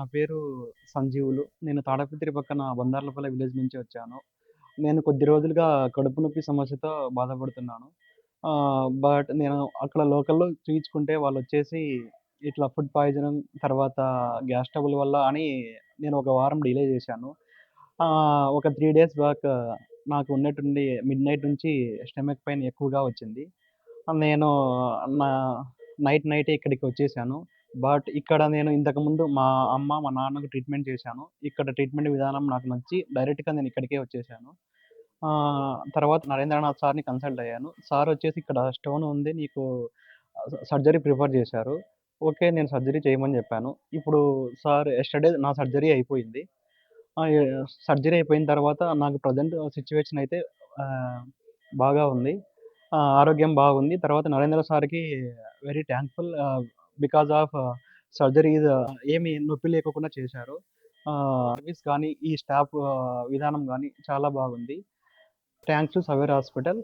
నా పేరు సంజీవులు. నేను తాడపత్రి పక్కన బందార్లపల్లి విలేజ్ నుంచి వచ్చాను. నేను కొద్ది రోజులుగా కడుపు నొప్పి సమస్యతో బాధపడుతున్నాను. బట్ నేను అక్కడ లోకల్‌లో చూయించుకుంటే వాళ్ళొచ్చేసి ఇట్లా ఫుడ్ పాయిజన్ తర్వాత గ్యాస్ ట్రబుల్ వల్ల అని నేను ఒక వారం డిలే చేశాను. ఒక త్రీ డేస్ బ్యాక్ నాకు ఉన్నట్టుండి మిడ్ నైట్ నుంచి స్టమక్ పెయిన్ ఎక్కువగా వచ్చింది. నేను నా నైట్ నైటే ఇక్కడికొచ్చేసాను. బట్ ఇక్కడ నేను ఇంతకుముందు మా అమ్మ, మా నాన్నకు ట్రీట్మెంట్ చేశాను. ఇక్కడ ట్రీట్మెంట్ విధానం నాకు నచ్చి డైరెక్ట్‌గా నేను ఇక్కడికే వచ్చేసాను. ఆహ్, తర్వాత నరేంద్రనాథ్ సార్‌ని కన్సల్ట్ అయ్యాను. సార్ వచ్చేసి ఇక్కడ స్టోన్ ఉంది. నీకు సర్జరీ ప్రిఫర్ చేశారు. ఓకే. నేను సర్జరీ చేయమని చెప్పాను. ఇప్పుడు సార్ ఎస్టర్డే నా సర్జరీ అయిపోయింది. సర్జరీ అయిపోయిన తర్వాత నాకు ప్రజెంట్ సిచ్యువేషన్ అయితే బాగా ఉంది. ఆరోగ్యం బాగుంది. తర్వాత నరేంద్ర సార్‌కి very thankful because of surgery ఏమి నొప్పి లేకుండా చేశారు. సర్వీస్ కానీ, ఈ స్టాఫ్ విధానం కానీ చాలా బాగుంది. Thanks to Saveera hospital.